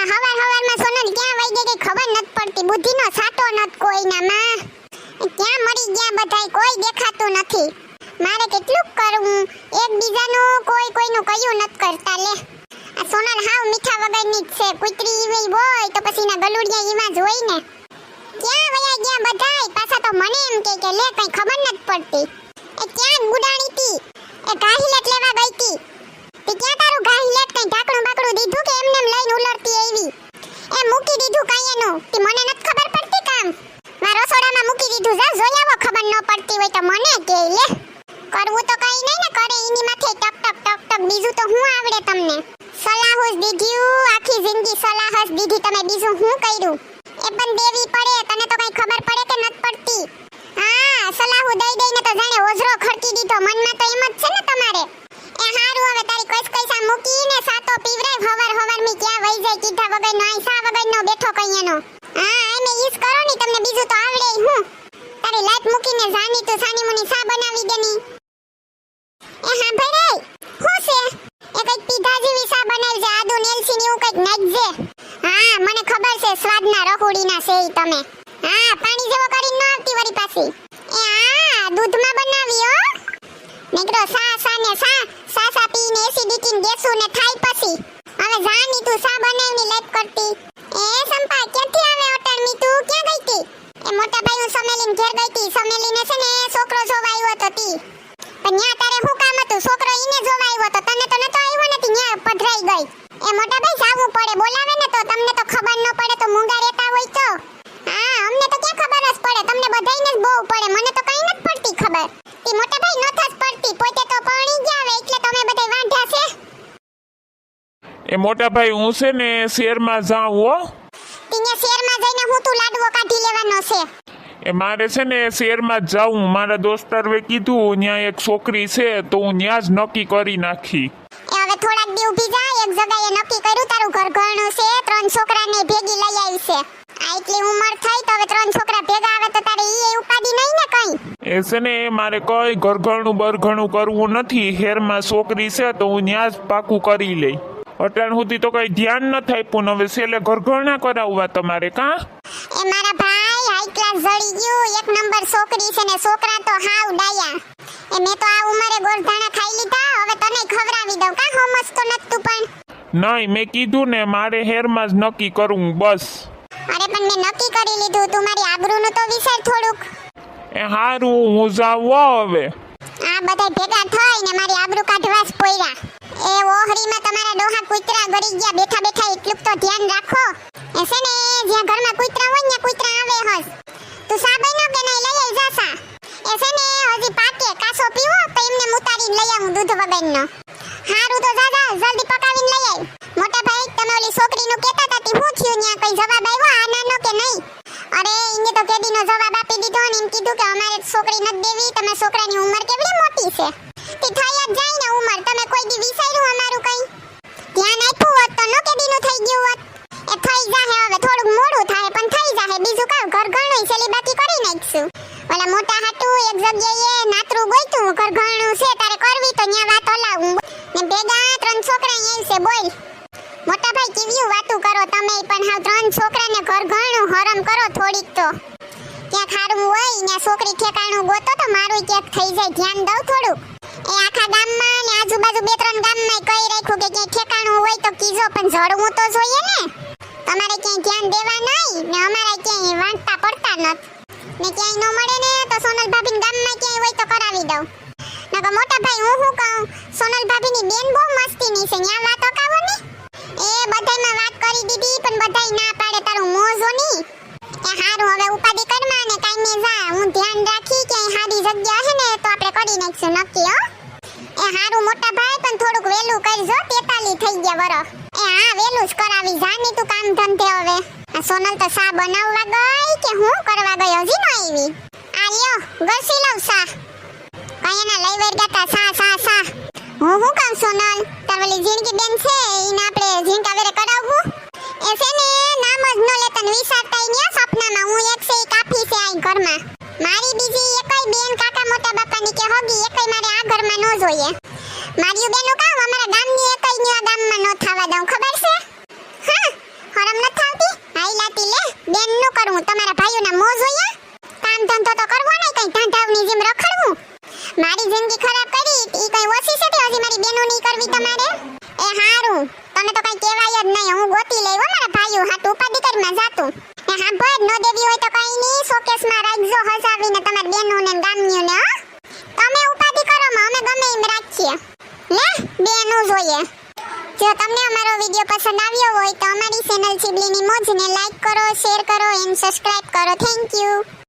આ હવાર હવારમાં સોનલ ક્યાં વઈ ગઈ કઈ ખબર નત પડતી. બુદ્ધિનો સાટો નથી કોઈનામાં. ક્યાં મરી ગયા બધાય, કોઈ દેખાતું નથી. મારે કેટલું કરવું? એકબીજાનું કોઈ કોઈનું કયું નત કરતા, લે. આ સોનલ હાવ મીઠા વગરની જ છે. કુતરી ઈવી હોય તો પછી ના ગલુડિયા ઈમાં જ હોય ને ક્યાં વયા ગયા બધાય? પાછા તો મને એમ કે કે, લે, કઈ ખબર નથી પડતી. એ ક્યાં ગુડાણી તી? એ લેટ લેવા ગઈ તી. તે ક્યાં તારું ગાહિલેટ કઈ ઢાકણું બાકડું દીધું કે એમને લઈને ઉલરતી આવી? એ મૂકી દીધું કાંઈ એનું? તે મને નથી ખબર પડતી કામ. મારા રસોડામાં મૂકી દીધું જા, જોઈ આવો, ખબર ન પડતી હોય તો મને કે લે. કરવું તો કઈ નહીં ને, કરે એની માથે ટક ટક ટક ટક. બીજું તો હું આવડે તમને? સલાહ જ દીધ્યું આખી જિંદગી સલાહ જ દીધી તમે. બીજું હું કર્યું? એ પણ દેવી પડે, તને તો કઈ ખબર પડે કે નથી પડતી? હા, સલાહ દઈ દઈને તો જાણે ઓઝરો ખડકી દીધો. મનમાં તો એમ જ છે ને તમારે એ હારું હવે તારી કઈસ કઈસા મૂકીને પીવરાય હવાર હવાર મી ક્યાં વઈ જાય કીધા વગર નો આઈ સા વગર નો બેઠો કઈએનો હા એને ઈસ કરો ની, તમને બીજું તો આવડે હું. તારી લાઈટ મૂકીને જાની તો, સાની મુની સા બનાવી દેની. એ હા ભરાય હું છે? એ કંઈક પીધા જેવી સા બનાવી છે, આદુ નેલસી ની એવું કંઈક નાખજે. હા, મને ખબર છે, સ્વાદના રખોડીના છે ઈ તમે. હા, પાણી જેવો કરીને ન આવતી વરી પાછી. એ હા, દૂધમાં બનાવી, હો. નીકળો, સા સા ને સા સા સા પીને એસિડિટી ને ગેસું ને થાય પછી. હવે જા નીતુ સા બનાવની લેટ કરતી. એ સંપા ક્યાંથી આવે અટાણમી નીતુ ક્યાં ગઈ હતી એ મોટા ભાઈ હું સમેલીન ઘેર ગઈ હતી સમેલીને છે ને છોકરો જોવા આવ્યો હતો તી. પણ ન્યા તારે શું કામ હતું? છોકરો ઈને જોવા આવ્યો હતો. તને તો નતો આવ્યો નથી ન્યા પધરાઈ ગઈ. એ મોટા ભાઈ જાવું પડે બોલાવે ને તો તમને તો ખબર ન પડે તો મૂંગા રહેતા હોય તો હા અમને તો ક્યાં ખબર જ પડે તમને બધાયને જ બહુ પડે મને તો કઈ નથી પડતી ખબર તી મોટા ભાઈ નથ જ પડતી પોતે તો પરણી ગયા હવે એટલે તમે બધાય વાંઢા છે એ મોટા ભાઈ હું છે ને શેરમાં જાઉં હો. તીને શેરમાં જઈને હું તું લાડવો કાઢી લેવાનો છે. એ મારે છે ને શેરમાં જાઉં. મારા દોસ્તારોએ કીધું ત્યાં એક છોકરી છે તો હું ત્યાં જ નક્કી કરી નાખી. એ હવે થોડાક દી ઊભી જા એક જગ્યાએ નક્કી કર્યું તારું ઘર ઘરનું છે ત્રણ છોકરાને ભેગી લઈ આવી છે. આ એટલી ઉંમર થઈ તો હવે ત્રણ છોકરા ભેગા આવે તો તારે ઈ ઉપાડી નહીં ને કઈ? એ છે ને મારે કઈ ઘરઘણું બરઘણું કરવું નથી. હેરમાં છોકરી છે તો હું ત્યાં જ પાકું કરી લઈ. અટાણ સુધી તો કઈ ધ્યાન ન થાય હવે છેલ્લે ઘરઘણા કરાવવા તમારે કાં? એ મારા ભાઈ હાઈ ક્લાસ જડી ગયું. એક નંબર છોકરી છે ને છોકરા તો હાવ ડાયા. એ મેં તો આ ઉંમરે ગોરધાણા ખાઈ લીધા. હવે તને ખવડાવી દઉં. કા સમજતો નતું પણ? નહીં મેં કીધું ને મારે હેરમાં જ નક્કી કરું બસ. અરે પણ મેં નક્કી કરી લીધું. તું મારી આબરૂનું તો વિચાર થોડુંક. એ હારું હું જાઉં હવે. આ બધા ભેગા થઈને મારી આબરૂ કાઢવા જ પોયરા એ ઓહરીમાં તમારા ડોહા કૂતરા ગળી ગયા. બેઠા બેઠા એટલું તો ધ્યાન રાખો. એ છે ને, જ્યાં ઘરમાં કૂતરા હોય ને કૂતરા આવે હસ. તું સા બન્યો કે નહીં, લઈ આઈ જાસા. એ છે ને, હજી પાકે કાસો પીવો, તો એમને મુતારીને લઈ આવું દૂધ વગરનો. હારું તો દાદા જલ્દી પકાવીને લઈ આઈ મોટા ભાઈ તમે ઓલી છોકરીનું કહેતા હતા તે હું થયું ન્યા કઈ જવાબ આવ્યો આનાનો કે નહીં? અરે એને તો કેદીનો જવાબ આપી દીધો ને એમ કીધું કે અમારે છોકરી નથી દેવી તમે છોકરાની ઉંમર કેવડી મોટી છે? તે થઈ જ જાય ને ઉંમર. તમે કોઈ દી વિચાર્યું અમારું કઈ? ધ્યાન આપ્યું હોત તો નો કેદીનું થઈ ગયું હોત. એ થઈ જાહે હવે થોડું મોડું થાય, પણ થઈ જાહે. બીજું કામ ઘર ઘણું છેલી બાકી કરી નાખશું. ઓલા મોટા હાટું, એક જગ્યાએ નાતરું ગોઈતું ઘર ઘણું છે, તારે કરવી તો ન્યા વાત હલાવું ને ભેગા ત્રણ છોકરા અહીં છે, બોલ. મોટા ભાઈ કેવી વાતું કરો તમે પણ? હાવ ત્રણ છોકરાને ઘર ઘણું હરમ કરો થોડીક તો. ક્યાંક હારું હોય ને છોકરી ઠેકાણું ગોતો તો મારું ક્યાંક થઈ જાય. ધ્યાન દઉં થોડું. એ આખા ગામમાં ને આજુબાજુ બે ત્રણ ગામમાં કહી રાખ્યું કે ક્યાંય ઠેકાણું હોય તો કીજો પણ જડવું તો જોઈએ ને. તમારે ક્યાંય ધ્યાન દેવા નહીં, ને અમારે ક્યાંય વાંચતા પડતા નથી. ને ક્યાંય ન મળે ને તો સોનલ ભાભી ગામમાં ક્યાંય હોય તો કરાવી દઉં. મોટા ભાઈ હું શું કહું? સોનલ ભાભીની બેન બહુ મસ્તીની છે, ન્યા તો આપણે કરી નાખશું નક્કી, હો. એ હારું મોટા ભાઈ, પણ થોડુંક વેલું કરજો. 43 થઈ ગયા વરો એ હા વેલું જ કરાવી. જાની તું કામ ધંધે હવે. આ સોનલ તો સા બનાવવા ગઈ કે હું કરવા ગઈ? હજી ન આવી. આ લ્યો ગસી લઉં સા. કઈ એના લઈ વેર ગયા સા સા સા. હું હું કામ સોનલ? તારવલી જિંદગી બેન છે આપણે જોઈએ. મારિયું બેનો કામ અમારા ગામની એકઈ ન્યો ગામમાં નો થવા દઉં, ખબર છે? હા, હરમ ન થાવતી હાઈ લાતી લે, બેનનું કરું, તમારા ભાઈઓના મોં જોયા કામ ધંધો તો કરવો નહીં, કઈ ધાંધાવની જેમ રખડવું. મારી જિંદગી ખરાબ કરી, ઈ કઈ ઓછી છે તે? હજી મારી બેનો ની કરવી તમારે? એ હારું તમે તો કઈ કહેવાય જ નહીં, હું ગોતી લઈ મારા ભાઈઓ હા તું ઉપાધિ કરી માં જાતું. બેનું જોઈએ. જો તમને અમારો વીડિયો પસંદ આવ્યો હોય તો અમારી ચેનલ ચીબલીની મોજને લાઈક કરો શેર કરો એન્ડ સબસ્ક્રાઇબ કરો. Thank you